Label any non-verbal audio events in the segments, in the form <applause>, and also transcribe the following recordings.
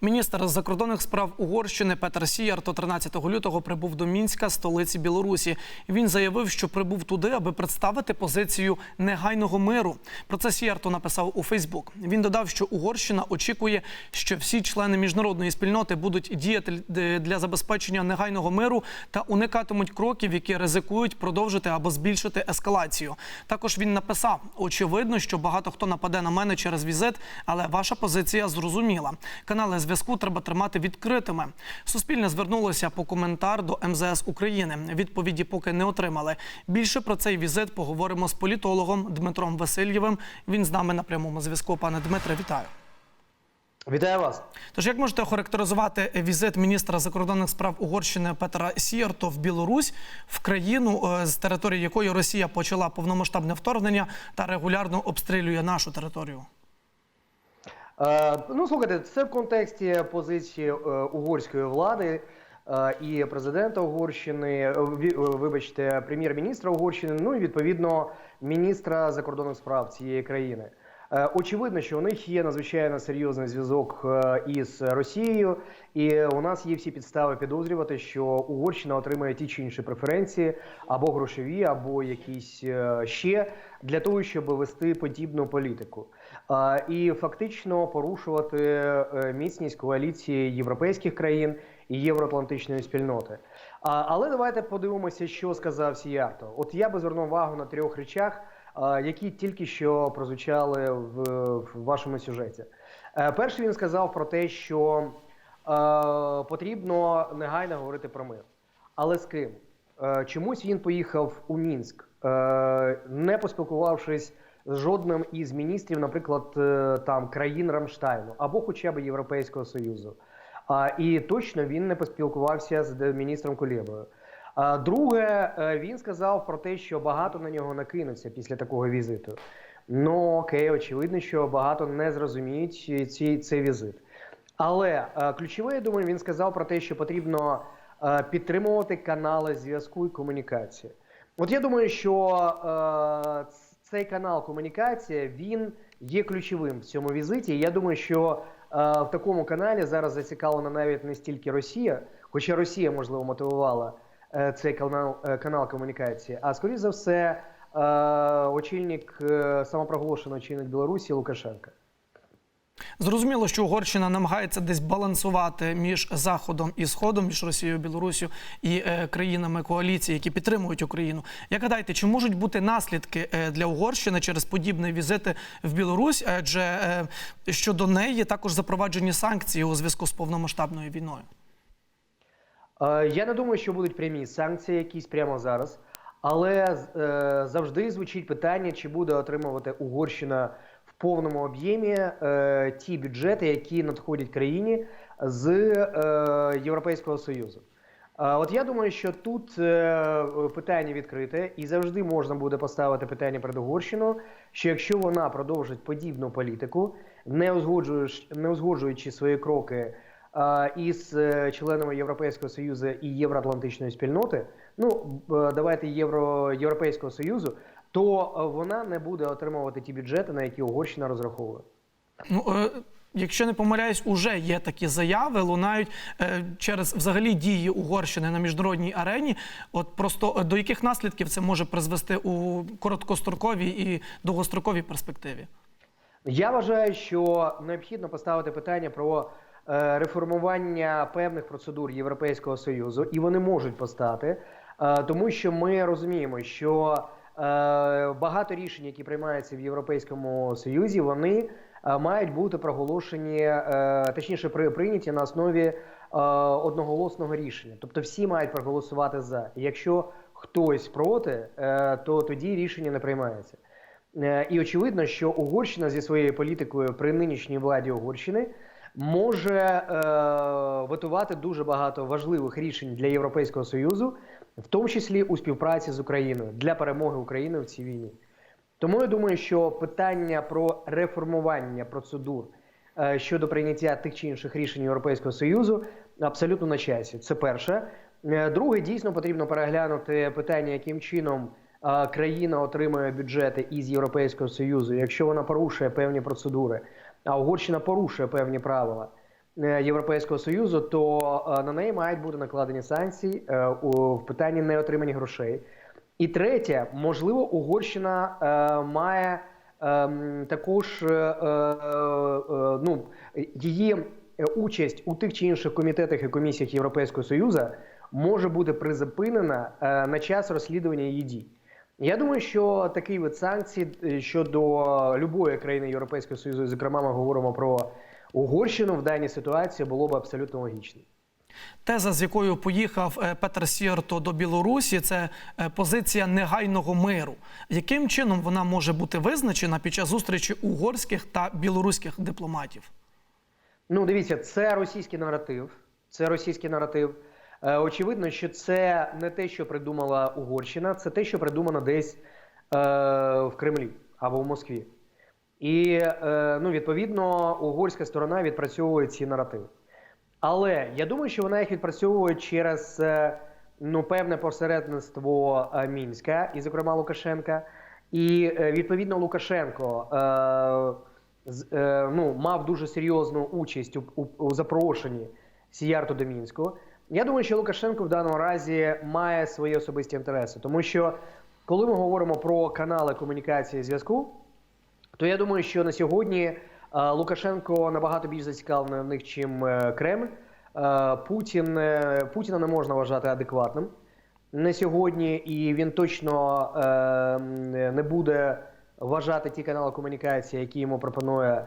Міністр закордонних справ Угорщини Петр Сіярто 13 лютого прибув до Мінська, столиці Білорусі. Він заявив, що прибув туди, аби представити позицію негайного миру. Про це Сіярто написав у Фейсбук. Він додав, що Угорщина очікує, що всі члени міжнародної спільноти будуть діяти для забезпечення негайного миру та уникатимуть кроків, які ризикують продовжити або збільшити ескалацію. Також він написав: очевидно, що багато хто нападе на мене через візит, але ваша позиція зрозуміла. Канали зв'язку треба тримати відкритими. Суспільне звернулося по коментар до МЗС України. Відповіді поки не отримали. Більше про цей візит поговоримо з політологом Дмитром Васильєвим. Він з нами на прямому зв'язку. Пане Дмитре, вітаю. Вітаю вас. Тож, як можете охарактеризувати візит міністра закордонних справ Угорщини Петра Сіярто в Білорусь в країну, е, з території якої Росія почала повномасштабне вторгнення та регулярно обстрілює нашу територію? Е, ну, слухайте, це в контексті позиції е, угорської влади е, і президента Угорщини, вибачте, прем'єр-міністра Угорщини, ну і відповідно міністра закордонних справ цієї країни. Е, Очевидно, що у них є надзвичайно серйозний зв'язок е, із Росією, і у нас є всі підстави підозрювати, що Угорщина отримає ті чи інші преференції або грошові, або якісь е, ще для того, щоб вести подібну політику. І фактично порушувати міцність коаліції європейських країн і євроатлантичної спільноти. Але давайте подивимося, що сказав Сіярто. От я би звернув увагу на трьох речах, які тільки що прозвучали в, в вашому сюжеті. Е, Перший він сказав про те, що е, потрібно негайно говорити про мир. Але з ким? Е, Чомусь він поїхав у Мінськ, не поспілкувавшись з жодним із міністрів, наприклад, там країн Рамштайну або хоча б Європейського Союзу. І точно він не поспілкувався з міністром Кулєбою. Друге, е, він сказав про те, що багато на нього накинуться після такого візиту. Ну окей, очевидно, що багато не зрозуміють ці, цей візит. Але е, ключове, я думаю, він сказав про те, що потрібно е, підтримувати канали зв'язку і комунікації. От я думаю, що е, цей канал комунікація він є ключовим в цьому візиті. Я думаю, що е, в такому каналі зараз зацікавлена навіть не стільки Росія, хоча Росія можливо мотивувала е, цей канал, е, канал комунікації, а скоріш за все, е, очільник е, самопроголошений очільник Білорусі Лукашенка. Зрозуміло, що Угорщина намагається десь балансувати між Заходом і Сходом, між Росією, Білорусію і е, країнами коаліції, які підтримують Україну. Як гадаєте, чи можуть бути наслідки е, для Угорщини через подібні візити в Білорусь? Адже е, щодо неї також запроваджені санкції у зв'язку з повномасштабною війною. Е, Я не думаю, що будуть прямі санкції якісь прямо зараз, але е, завжди звучить питання, чи буде отримувати Угорщина в повному об'ємі е, ті бюджети, які надходять країні з Європейського Союзу. От я думаю, що тут питання відкрите, і завжди можна буде поставити питання перед Угорщиною, що якщо вона продовжить подібну політику, не узгоджуючи свої кроки із е, членами Європейського Союзу і Євроатлантичної спільноти, ну е, давайте Євро, Європейського Союзу, то е, вона не буде отримувати ті бюджети, на які Угорщина розраховує. Ну, е, якщо не помиляюсь, уже є такі заяви, лунають через взагалі дії Угорщини на міжнародній арені. От просто до яких наслідків це може призвести у короткостроковій і довгостроковій перспективі? Я вважаю, що необхідно поставити питання про реформування певних процедур Європейського союзу, і вони можуть постати, е, тому що ми розуміємо, що е, багато рішень, які приймаються в Європейському Союзі, вони е, мають бути проголошені, е, точніше, при, прийняті на основі е, одноголосного рішення. Тобто всі мають проголосувати за. Якщо хтось проти, е, то тоді рішення не приймається. Е, І очевидно, що Угорщина зі своєю політикою при нинішній владі Угорщини може е, витувати дуже багато важливих рішень для Європейського Союзу, в тому числі у співпраці з Україною для перемоги України в цій війні. Тому я думаю, що питання про реформування процедур е, щодо прийняття тих чи інших рішень Європейського Союзу абсолютно на часі. Це перше. Е, Друге, дійсно потрібно переглянути питання, яким чином е, країна отримує бюджети із Європейського Союзу, якщо вона порушує певні процедури, а Угорщина порушує певні правила. е, Європейського союзу, то е, на неї мають бути накладені санкції е, в питанні неотримання грошей. І третє, можливо, Угорщина має ем, також ну, її участь у тих чи інших комітетах і комісіях Європейського Союзу може бути призупинена на час розслідування її дій. Я думаю, що такий вид санкцій е, щодо любої країни Європейського Союзу, і, зокрема, ми говоримо про Угорщину в даній ситуації, було б абсолютно логічним. Теза, з якою поїхав е, Петер Сіарто до Білорусі, це е, позиція негайного миру. Яким чином вона може бути визначена під час зустрічі угорських та білоруських дипломатів? Ну, дивіться, це російський наратив. Це російський наратив. Е, очевидно, що це не те, що придумала Угорщина, це те, що придумано десь е, в Кремлі або в Москві. І е, ну, відповідно угорська сторона відпрацьовує ці наративи. Але я думаю, що вона їх відпрацьовує через е, ну, певне посередництво е, Мінська, і, зокрема, Лукашенка. І е, відповідно Лукашенко е, е, ну, мав дуже серйозну участь у, у, у запрошенні Сіярту до Мінського. Я думаю, що Лукашенко в даному разі має свої особисті інтереси, тому що коли ми говоримо про канали комунікації зв'язку, то я думаю, що на сьогодні е, Лукашенко набагато більш зацікавлений в них, чим е, Кремль. Е, Путін Путіна не можна вважати адекватним на сьогодні, і він точно не буде вважати ті канали комунікації, які йому пропонує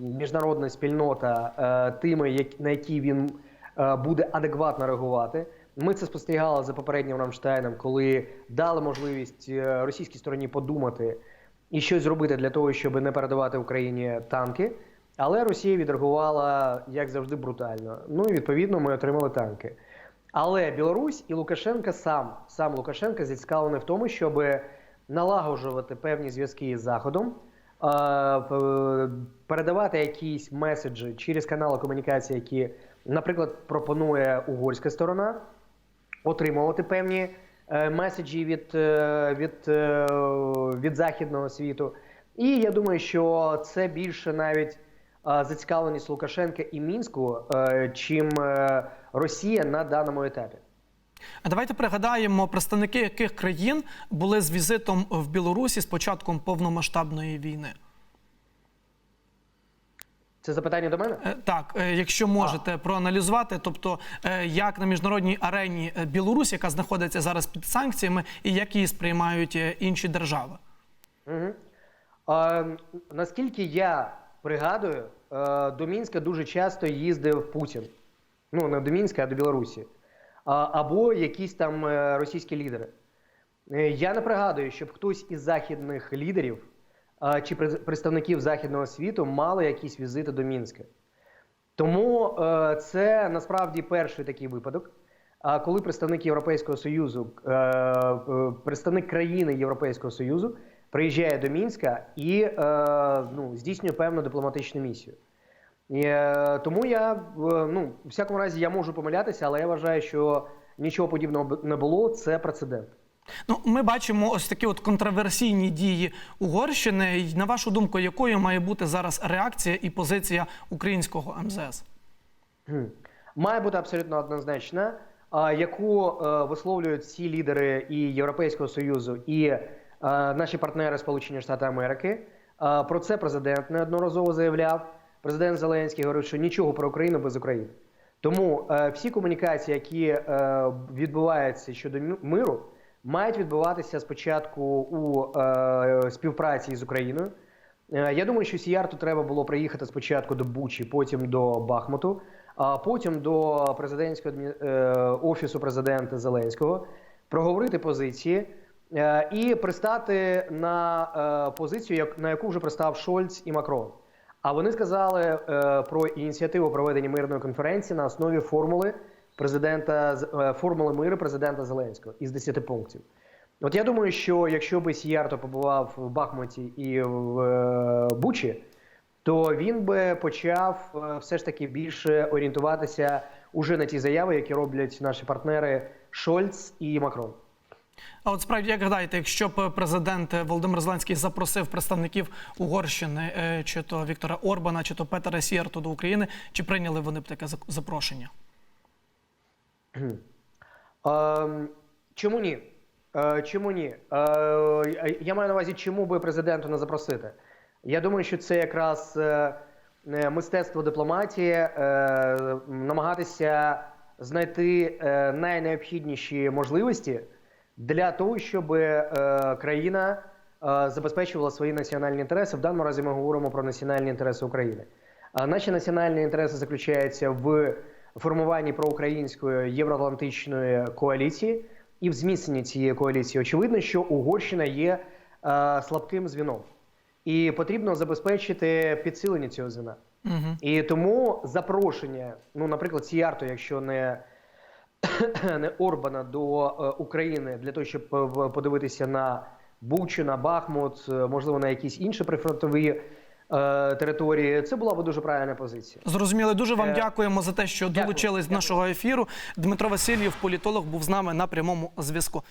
міжнародна спільнота, тими, на які він буде адекватно реагувати. Ми це спостерігали за попереднім Рамштайном, коли дали можливість е, російській стороні подумати і щось зробити для того, щоб не передавати Україні танки. Але Росія відреагувала як завжди брутально. Ну і відповідно ми отримали танки. Але Білорусь і Лукашенка сам сам Лукашенко зацікавлений в тому, щоб налагоджувати певні зв'язки із Заходом, е, передавати якісь меседжі через канали комунікації, які, наприклад, пропонує угорська сторона, отримувати певні е, меседжі від, е, від, е, від західного світу. І я думаю, що це більше навіть зацікавленість Лукашенка і Мінську, чим Росія на даному етапі. А давайте пригадаємо, представники яких країн були з візитом в Білорусі з початком повномасштабної війни. Це запитання до мене? Е, Так, е, якщо можете проаналізувати, тобто е, як на міжнародній арені Білорусь, яка знаходиться зараз під санкціями, і як її сприймають інші держави. Угу. А, наскільки я пригадую, до Мінська дуже часто їздив Путін. Ну, не до Мінська, а до Білорусі. А, або якісь там російські лідери. Я не пригадую, щоб хтось із західних лідерів а, чи представників західного світу мали якісь візити до Мінська. Тому е, це насправді перший такий випадок. А коли представник Європейського Союзу, е, е, представник країни Європейського Союзу приїжджає до Мінська і ну, здійснює певну дипломатичну місію. Тому я ну, в всякому разі я можу помилятися, але я вважаю, що нічого подібного не було. Це прецедент. Ну, ми бачимо ось такі от контроверсійні дії Угорщини. І, На вашу думку, якою має бути зараз реакція і позиція українського МЗС? Має бути абсолютно однозначна, яку е, висловлюють всі лідери і Європейського Союзу, і е, наші партнери Сполучені Штати Америки. Про це президент неодноразово заявляв. Президент Зеленський говорив, що нічого про Україну без України. Тому е, всі комунікації, які відбуваються щодо миру, мають відбуватися спочатку у е, співпраці з Україною. Е, Я думаю, що Сіярту треба було приїхати спочатку до Бучі, потім до Бахмуту, а потім до президентського е, офісу президента Зеленського, проговорити позиції е, і пристати на е, позицію, на яку вже пристав Шольц і Макрон. А вони сказали е, про ініціативу проведення мирної конференції на основі формули президента е, формули миру президента Зеленського із 10 пунктів. От я думаю, що якщо би Сіярто побував в Бахмуті і в е, Бучі, то він би почав е, все ж таки більше орієнтуватися уже на ті заяви, які роблять наші партнери Шольц і Макрон. А от справді, як гадаєте, якщо б президент Володимир Зеленський запросив представників Угорщини, е, чи то Віктора Орбана, чи то Петера Сіарту до України, чи прийняли вони б таке запрошення? Е, чому ні? Е, чому ні? Е, я маю на увазі, чому би президенту не запросити? Я думаю, що це якраз е, мистецтво дипломатії, намагатися знайти найнеобхідніші можливості для того, щоб країна забезпечувала свої національні інтереси. В даному разі ми говоримо про національні інтереси України. Наші національні інтереси заключаються в формуванні проукраїнської євроатлантичної коаліції і в зміцненні цієї коаліції. Очевидно, що Угорщина є е, слабким звіном, і потрібно забезпечити підсилення цього звіна. Угу. І тому запрошення, ну, наприклад, Сіярто, якщо не, <coughs> не Орбана до е, України для того, щоб е, подивитися на Бучу, на Бахмут, е, можливо, на якісь інші прифронтові території, це була б дуже правильна позиція. Зрозуміли. Дуже вам Е, дякуємо за те, що долучились до нашого ефіру. Дмитро Васильєв, політолог, був з нами на прямому зв'язку.